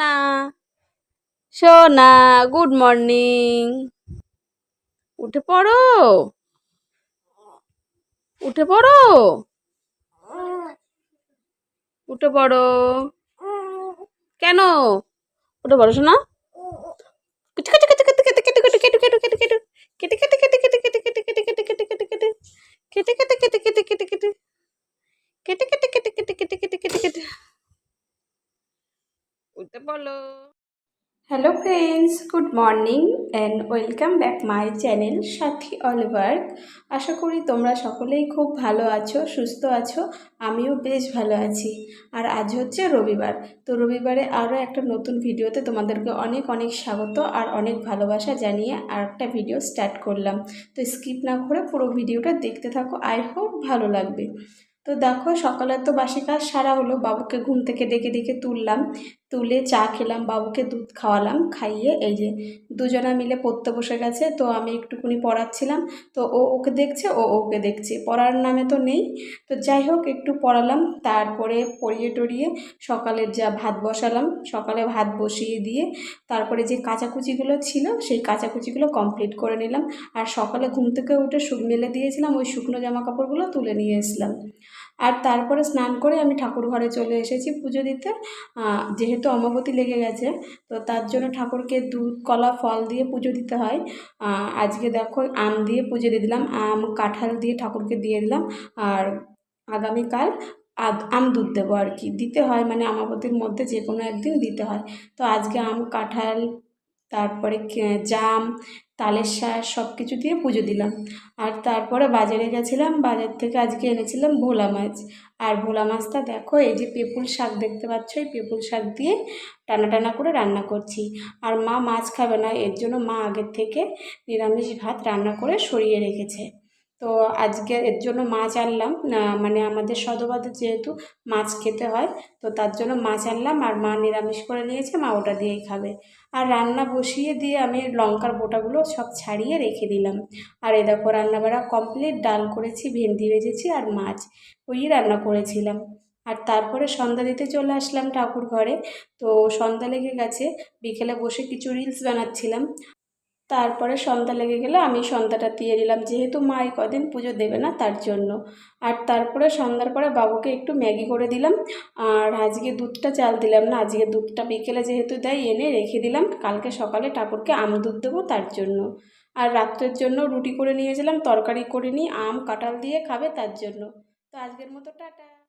সোনা সোনা good morning উঠে পড়ো উঠে পড়ো উঠে পড়ো কেন উঠে পড়ো শোনা কেটে কেটে কেটে কেটে কেটে কেটে কেটে কেটে কেটে কেটে কেটে কেটে কেটে কেটে কেটে কেটে কেটে করতে বলো। Hello friends good morning and welcome back my channel সাথী অলওয়ার্ক আশা করি তোমরা সকলেই খুব ভালো আছো, সুস্থ আছো, আমিও বেশ ভালো আছি। আর আজ হচ্ছে রবিবার, তো রবিবারে আরও একটা নতুন ভিডিওতে তোমাদেরকে অনেক অনেক স্বাগত আর অনেক ভালোবাসা জানিয়ে আর একটা ভিডিও স্টার্ট করলাম। তো স্কিপ না করে পুরো ভিডিওটা দেখতে থাকো আই হোপ ভালো লাগবে। তো দেখো সকালের তো বাসি কাজ সারা হলো, বাবুকে ঘুম থেকে ডেকে ডেকে তুললাম। তুলে চা খেলাম, বাবুকে দুধ খাওয়ালাম, খাইয়ে এই যে দুজনা মিলে পড়তে বসে গেছে, তো আমি একটুকুনি পড়াচ্ছিলাম, তো ও ওকে দেখছে, ও ওকে দেখছে, পড়ার নামে তো নেই, তো যাই হোক একটু পড়ালাম, তারপরে পড়িয়ে টড়িয়ে সকালের যা ভাত বসালাম, সকালে ভাত বসিয়ে দিয়ে তারপরে যে কাঁচাকুচিগুলো ছিল, সেই কাঁচাকুচিগুলো কমপ্লিট করে নিলাম, আর সকালে ঘুম থেকে উঠে শুক মেলে দিয়েছিলাম ওই শুকনো জামা কাপড়গুলো তুলে নিয়ে এসলাম। আর তারপরে স্নান করে আমি ঠাকুর ঘরে চলে এসেছি পুজো দিতে। যেহেতু অমাবতী লেগে গেছে, তো তার জন্য ঠাকুরকে দুধ, কলা, ফল দিয়ে পুজো দিতে হয়। আজকে দেখো আম দিয়ে পুজো দিয়ে দিলাম, আম, কাঁঠাল দিয়ে ঠাকুরকে দিয়ে দিলাম, আর আগামীকাল আম দুধ দেবো আর কি। দিতে হয় মানে আমাবতীর মধ্যে যে কোনো একদিন দিতে হয়। তো আজকে আম, কাঁঠাল, তারপরে জাম তালের শাঁস সব কিছু দিয়ে পুজো দিলাম। আর তারপরে বাজারে গেছিলাম, বাজার থেকে আজকে এনেছিলাম ভোলা মাছ। আর ভোলা মাছটা দেখো, এই যে পেপুল শাক দেখতে পাচ্ছ, এই পেপুল শাক দিয়ে টানা টানা করে রান্না করছি। আর মা মাছ খাবে না, এর জন্য মা আগের থেকে নিরামিষ ভাত রান্না করে সরিয়ে রেখেছে। তো আজকে এর জন্য মাছ আনলাম। মানে আমাদের সদবাদে যেহেতু মাছ খেতে হয়, তো তার জন্য মাছ আনলাম আর মা নিরামিষ করে নিয়েছে, মা ওটা দিয়েই খাবে। আর রান্না বসিয়ে দিয়ে আমি লঙ্কার বোটাগুলো সব ছাড়িয়ে রেখে দিলাম। আর এ দেখো রান্নাবাড়া কমপ্লিট ডাল করেছি, ভেন্ডি ভেজেছি আর মাছ ওই রান্না করেছিলাম। আর তারপরে সন্ধ্যা দিতে চলে আসলাম ঠাকুর ঘরে। তো সন্ধ্যা লেগে গেছে, বিকেলে বসে কিছু রিলস বানাচ্ছিলাম। তারপরে সন্ধ্যা লেগে গেলে আমি সন্ধ্যাটা দিয়ে দিলাম। যেহেতু মা এই কদিন পুজো দেবে না, তার জন্য। আর তারপরে সন্ধ্যার পরে বাবুকে একটু ম্যাগি করে দিলাম। আর আজকে দুধটা চাল দিলাম না, আজকে দুধটা বিকেলে যেহেতু দেয়, এনে রেখে দিলাম। কালকে সকালে ঠাকুরকে আম দুধ দেবো তার জন্য। আর রাত্রের জন্য রুটি করে নিয়েছিলাম তরকারি করে নিই আম কাঁঠাল দিয়ে খাবে তার জন্য। তো আজকের মতো টাটা।